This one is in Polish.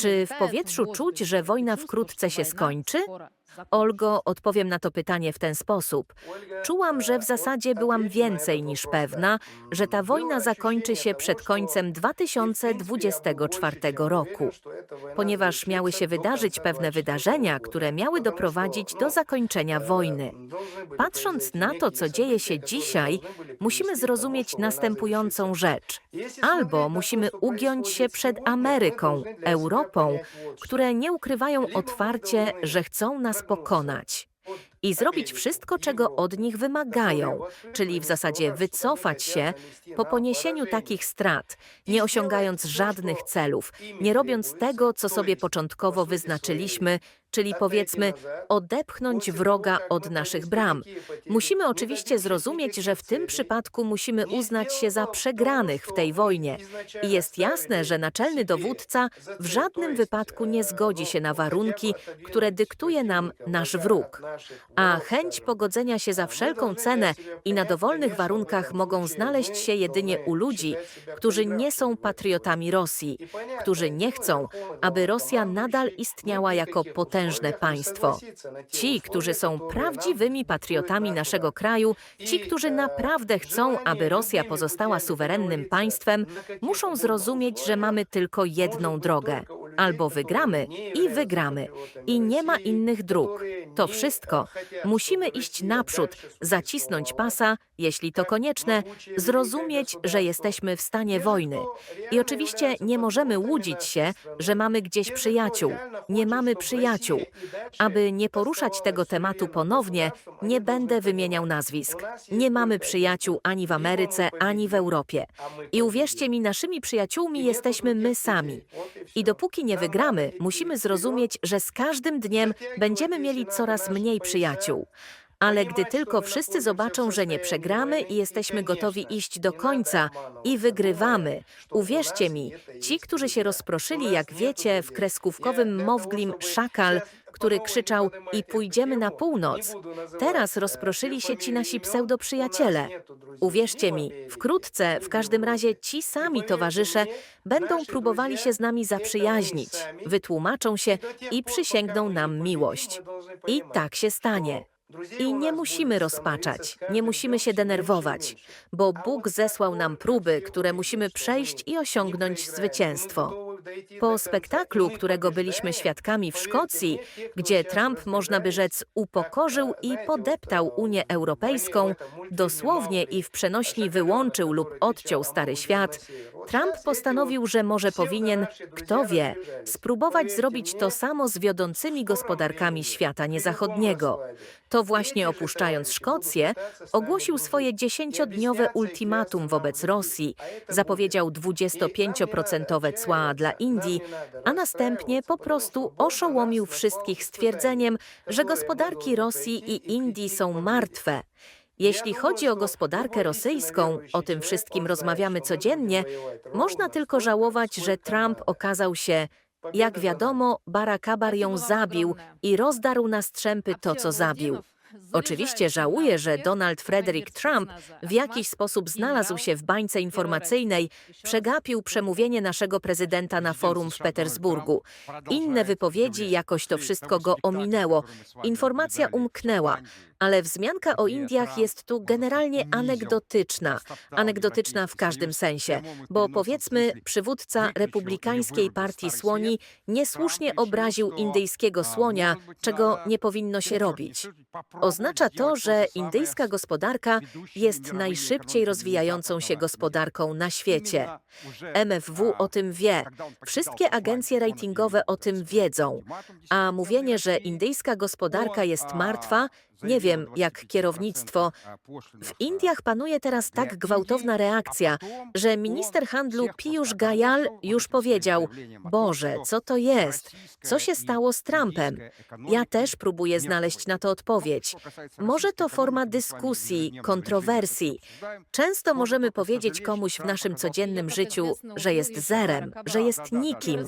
Czy w powietrzu czuć, że wojna wkrótce się skończy? Olgo, odpowiem na to pytanie w ten sposób. Czułam, że w zasadzie byłam więcej niż pewna, że ta wojna zakończy się przed końcem 2024 roku, ponieważ miały się wydarzyć pewne wydarzenia, które miały doprowadzić do zakończenia wojny. Patrząc na to, co dzieje się dzisiaj, musimy zrozumieć następującą rzecz. Albo musimy ugiąć się przed Ameryką, Europą, które nie ukrywają otwarcie, że chcą nas pokonać. I zrobić wszystko, czego od nich wymagają, czyli w zasadzie wycofać się po poniesieniu takich strat, nie osiągając żadnych celów, nie robiąc tego, co sobie początkowo wyznaczyliśmy, czyli powiedzmy odepchnąć wroga od naszych bram. Musimy oczywiście zrozumieć, że w tym przypadku musimy uznać się za przegranych w tej wojnie. I jest jasne, że naczelny dowódca w żadnym wypadku nie zgodzi się na warunki, które dyktuje nam nasz wróg. A chęć pogodzenia się za wszelką cenę i na dowolnych warunkach mogą znaleźć się jedynie u ludzi, którzy nie są patriotami Rosji, którzy nie chcą, aby Rosja nadal istniała jako potężne państwo. Ci, którzy są prawdziwymi patriotami naszego kraju, ci, którzy naprawdę chcą, aby Rosja pozostała suwerennym państwem, muszą zrozumieć, że mamy tylko jedną drogę. Albo wygramy i wygramy. I nie ma innych dróg. To wszystko. Musimy iść naprzód, zacisnąć pasa, jeśli to konieczne, zrozumieć, że jesteśmy w stanie wojny. I oczywiście nie możemy łudzić się, że mamy gdzieś przyjaciół. Nie mamy przyjaciół. Aby nie poruszać tego tematu ponownie, nie będę wymieniał nazwisk. Nie mamy przyjaciół ani w Ameryce, ani w Europie. I uwierzcie mi, naszymi przyjaciółmi jesteśmy my sami. I dopóki nie wygramy, musimy zrozumieć, że z każdym dniem będziemy mieli coraz mniej przyjaciół. Ale gdy tylko wszyscy zobaczą, że nie przegramy i jesteśmy gotowi iść do końca i wygrywamy, uwierzcie mi, ci, którzy się rozproszyli, jak wiecie, w kreskówkowym Mowglim Szakal, który krzyczał i pójdziemy na północ. Teraz rozproszyli się ci nasi pseudoprzyjaciele. Uwierzcie mi, wkrótce, w każdym razie ci sami towarzysze będą próbowali się z nami zaprzyjaźnić, wytłumaczą się i przysięgną nam miłość. I tak się stanie. I nie musimy rozpaczać, nie musimy się denerwować, bo Bóg zesłał nam próby, które musimy przejść i osiągnąć zwycięstwo. Po spektaklu, którego byliśmy świadkami w Szkocji, gdzie Trump, można by rzec, upokorzył i podeptał Unię Europejską, dosłownie i w przenośni wyłączył lub odciął Stary Świat, Trump postanowił, że może powinien, kto wie, spróbować zrobić to samo z wiodącymi gospodarkami świata niezachodniego. To właśnie opuszczając Szkocję, ogłosił swoje dziesięciodniowe ultimatum wobec Rosji, zapowiedział 25% cła dla Indii, a następnie po prostu oszołomił wszystkich stwierdzeniem, że gospodarki Rosji i Indii są martwe. Jeśli chodzi o gospodarkę rosyjską, o tym wszystkim rozmawiamy codziennie, można tylko żałować, że Trump okazał się, jak wiadomo, Barakabar ją zabił i rozdarł na strzępy to, co zabił. Oczywiście żałuję, że Donald Frederick Trump w jakiś sposób znalazł się w bańce informacyjnej, przegapił przemówienie naszego prezydenta na forum w Petersburgu. Inne wypowiedzi, jakoś to wszystko go ominęło. Informacja umknęła, ale wzmianka o Indiach jest tu generalnie anegdotyczna. Anegdotyczna w każdym sensie, bo powiedzmy, przywódca republikańskiej partii słoni niesłusznie obraził indyjskiego słonia, czego nie powinno się robić. Oznacza to, że indyjska gospodarka jest najszybciej rozwijającą się gospodarką na świecie. MFW o tym wie, wszystkie agencje ratingowe o tym wiedzą, a mówienie, że indyjska gospodarka jest martwa, nie wiem, jak kierownictwo. W Indiach panuje teraz tak gwałtowna reakcja, że minister handlu Piyush Gayal już powiedział: Boże, co to jest? Co się stało z Trumpem? Ja też próbuję znaleźć na to odpowiedź. Może to forma dyskusji, kontrowersji. Często możemy powiedzieć komuś w naszym codziennym życiu, że jest zerem, że jest nikim.